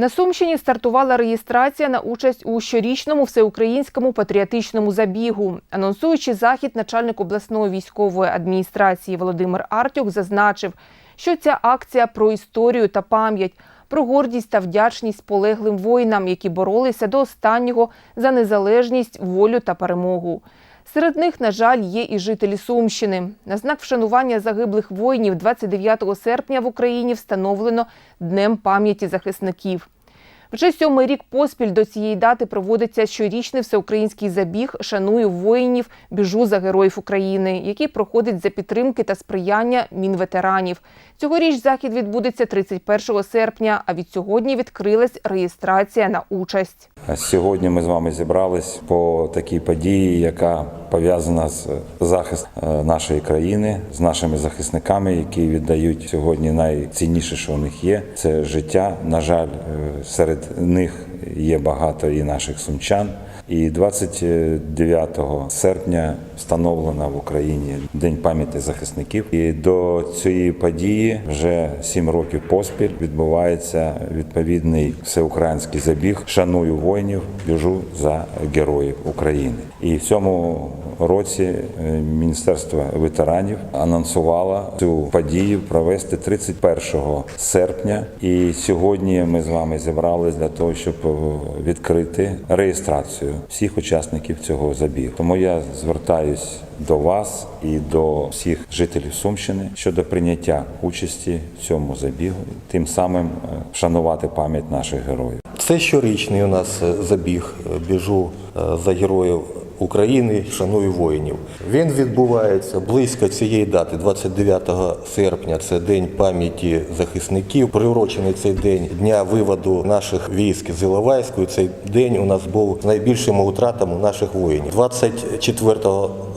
На Сумщині стартувала реєстрація на участь у щорічному всеукраїнському патріотичному забігу. Анонсуючи захід, начальник обласної військової адміністрації Володимир Артюк зазначив, що ця акція про історію та пам'ять, про гордість та вдячність полеглим воїнам, які боролися до останнього за незалежність, волю та перемогу. Серед них, на жаль, є і жителі Сумщини. На знак вшанування загиблих воїнів 29 серпня в Україні встановлено Днем пам'яті захисників. Вже сьомий рік поспіль до цієї дати проводиться щорічний всеукраїнський забіг Шаную воїнів, біжу за героїв України, який проходить за підтримки та сприяння мінветеранів. Цьогоріч захід відбудеться 31 серпня, а від сьогодні відкрилась реєстрація на участь. Сьогодні ми з вами зібрались по такій події, яка пов'язана з захистом нашої країни, з нашими захисниками, які віддають сьогодні найцінніше, що у них є. Це життя. На жаль, е, серед них є багато і наших сумчан. І 29 серпня встановлено в Україні День пам'яті захисників. І до цієї події вже сім років поспіль відбувається відповідний всеукраїнський забіг Шаную воїнів, біжу за героїв України. І в цьому році е, Міністерство ветеранів анонсувало цю подію провести 31 серпня. І сьогодні ми з вами зібралися для того, щоб е, відкрити реєстрацію всіх учасників цього забігу. Тому я звертаюсь до вас і до всіх жителів Сумщини щодо прийняття участі в цьому забігу, тим самим е, вшанувати пам'ять наших героїв. Це щорічний у нас забіг. Біжу за героїв України, шаную воїнів. Він відбувається близько цієї дати, 29 серпня. Це день пам'яті захисників. Приурочений цей день дня виводу наших військ з Іловайської. Цей день у нас був найбільшими утратами наших воїнів. 24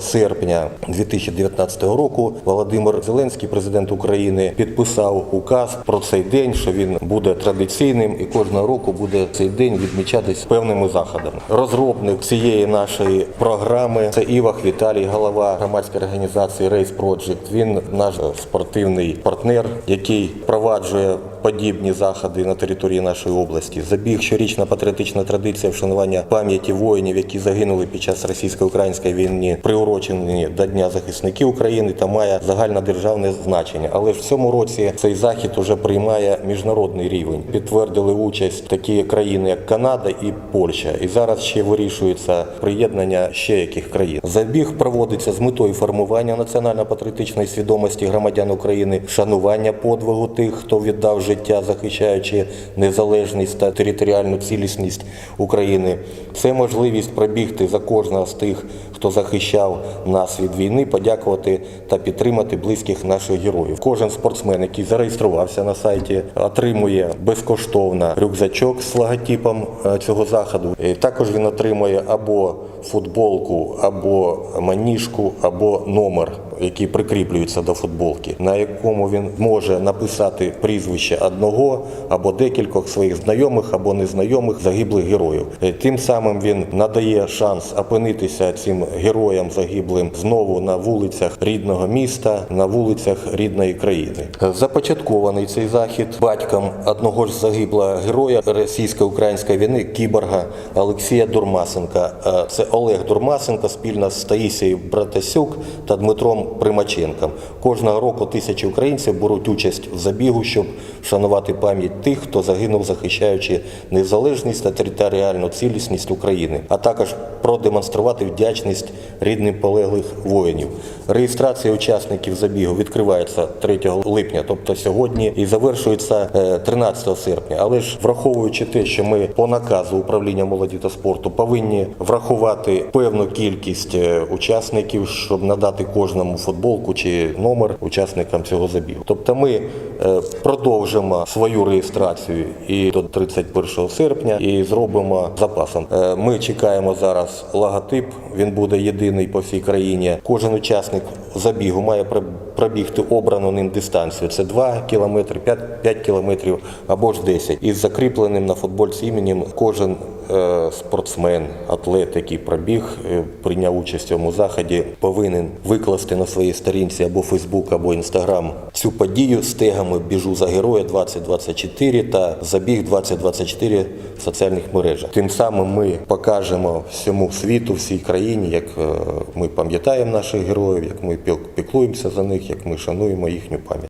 серпня 2019 року Володимир Зеленський, президент України, підписав указ про цей день, що він буде традиційним і кожного року буде цей день відмічатись певними заходами. Розробник цієї нашої програми це Івах Віталій, голова громадської організації Race Project. Він наш спортивний партнер, який впроваджує подібні заходи на території нашої області. Забіг щорічна патріотична традиція вшанування пам'яті воїнів, які загинули під час російсько-української війни, приурочені до Дня захисників України та має загальнодержавне значення. Але ж в цьому році цей захід уже приймає міжнародний рівень. Підтвердили участь такі країни, як Канада і Польща. І зараз ще вирішується приєднання ще яких країн. Забіг проводиться з метою формування національно-патріотичної свідомості громадян України, шанування подвигу тих, хто віддав життя, захищаючи незалежність та територіальну цілісність України. Це можливість пробігти за кожного з тих, хто захищав нас від війни, подякувати та підтримати близьких наших героїв. Кожен спортсмен, який зареєструвався на сайті, отримує безкоштовно рюкзачок з логотипом е, цього заходу. І також він отримує або футболку, або маніжку, або номер, який прикріплюється до футболки, на якому він може написати прізвище одного або декількох своїх знайомих або незнайомих загиблих героїв. Е, Тим самим він надає шанс опинитися цим героям загиблим знову на вулицях рідного міста, на вулицях рідної країни. Е, Започаткований цей захід батьком одного ж загиблого героя російсько-української війни кіборга Олексія Дурмасенка. Е, Це Олег Дурмасенко спільно з Таїсією Братасюк та Дмитром Примаченком. Кожного року тисячі українців беруть участь в забігу, щоб вшанувати пам'ять тих, хто загинув, захищаючи незалежність та територіальну цілісність України, а також продемонструвати вдячність рідним полеглих воїнів. Реєстрація учасників забігу відкривається 3 липня, тобто сьогодні, і завершується е, 13 серпня. Але ж враховуючи те, що ми по наказу управління молоді та спорту повинні врахувати певну кількість е, учасників, щоб надати кожному футболку чи номер учасникам цього забігу. Тобто ми е, продовжимо свою реєстрацію і до 31 серпня і зробимо запасом. Е, Ми чекаємо зараз логотип. Він буде єдиний по всій країні. Кожен учасник забігу має пр- пробігти обрану ним дистанцію. Це 2 кілометри, 5, 5 кілометрів або ж 10. Із закріпленим на футбольці іменем кожен е, спортсмен, атлет, який пробіг, е, прийняв участь в цьому заході, повинен викласти на своїй сторінці або Фейсбук, або Інстаграм цю подію з тегами Біжу за героя 2024 та забіг 2024 в соціальних мережах. Тим самим ми покажемо всьому світу, всій країні, як е, ми пам'ятаємо наших героїв, як ми піклуємося за них, як ми шануємо їхню пам'ять.